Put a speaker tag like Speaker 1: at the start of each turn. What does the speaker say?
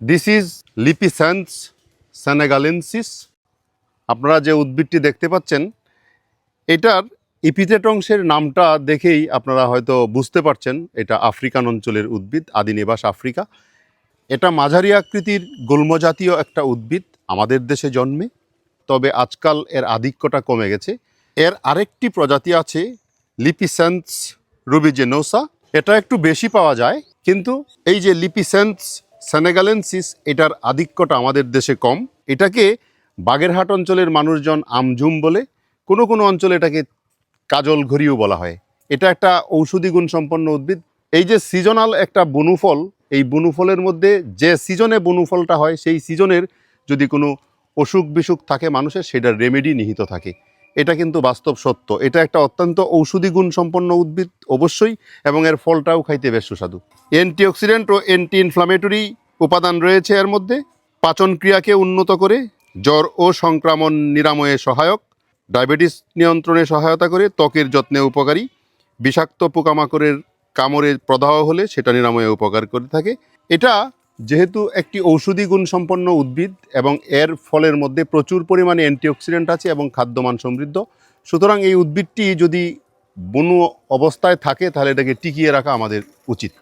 Speaker 1: This is লিপিস্যান্স সেনেগালেন্সিস আপনারা যে উদ্ভিদটি দেখতে পাচ্ছেন, এটার ইপিথেট অংশের নামটা দেখেই আপনারা হয়তো বুঝতে পারছেন, এটা আফ্রিকান অঞ্চলের উদ্ভিদ, আদিনিবাস আফ্রিকা। এটা মাঝারি আকৃতির গুল্ম জাতীয় একটা উদ্ভিদ আমাদের দেশে জন্মে, তবে আজকাল এর আধিক্যটা কমে গেছে। এর আরেকটি প্রজাতি আছে লিপিসেন্স রুবিজেনোসা এটা একটু বেশি পাওয়া যায়, কিন্তু এই যে লিপিসেন্স সেনেগালেন্সিস এটার আধিক্যটা আমাদের দেশে কম। এটাকে বাগেরহাট অঞ্চলের মানুষজন আমঝুম বলে, কোনো কোনো অঞ্চলে এটাকে কাজল ঘড়িও বলা হয়। এটা একটা ঔষধি গুণ সম্পন্ন উদ্ভিদ। এই যে সিজনাল একটা বনুফল, এই বনুফলের মধ্যে যে সিজনে বনুফলটা হয়, সেই সিজনের যদি কোনো অসুখ বিসুখ থাকে মানুষের, সেটার রেমেডি নিহিত থাকে। এটা কিন্তু বাস্তব সত্য। এটা একটা অত্যন্ত ঔষধি গুণ সম্পন্ন উদ্ভিদ, অবশ্যই, এবং এর ফলটাও খাইতে বেশ সুস্বাদু। অ্যান্টিঅক্সিডেন্ট ও অ্যান্টি ইনফ্লামেটরি উপাদান রয়েছে এর মধ্যে। পাচন ক্রিয়াকে উন্নত করে, জ্বর ও সংক্রমণ নিরাময়ে সহায়ক, ডায়াবেটিস নিয়ন্ত্রণে সহায়তা করে, ত্বকের যত্নে উপকারী, বিষাক্ত পোকামাকড়ের কামড়ে প্রদাহ হলে সেটা নিরাময়ে উপকার করে থাকে। এটা যেহেতু একটি ঔষধি গুণসম্পন্ন উদ্ভিদ এবং এর ফলের মধ্যে প্রচুর পরিমাণে অ্যান্টিঅক্সিডেন্ট আছে এবং খাদ্যমান সমৃদ্ধ, সুতরাং এই উদ্ভিদটি যদি বনু অবস্থায় থাকে, তাহলে এটাকে টিকিয়ে রাখা আমাদের উচিত।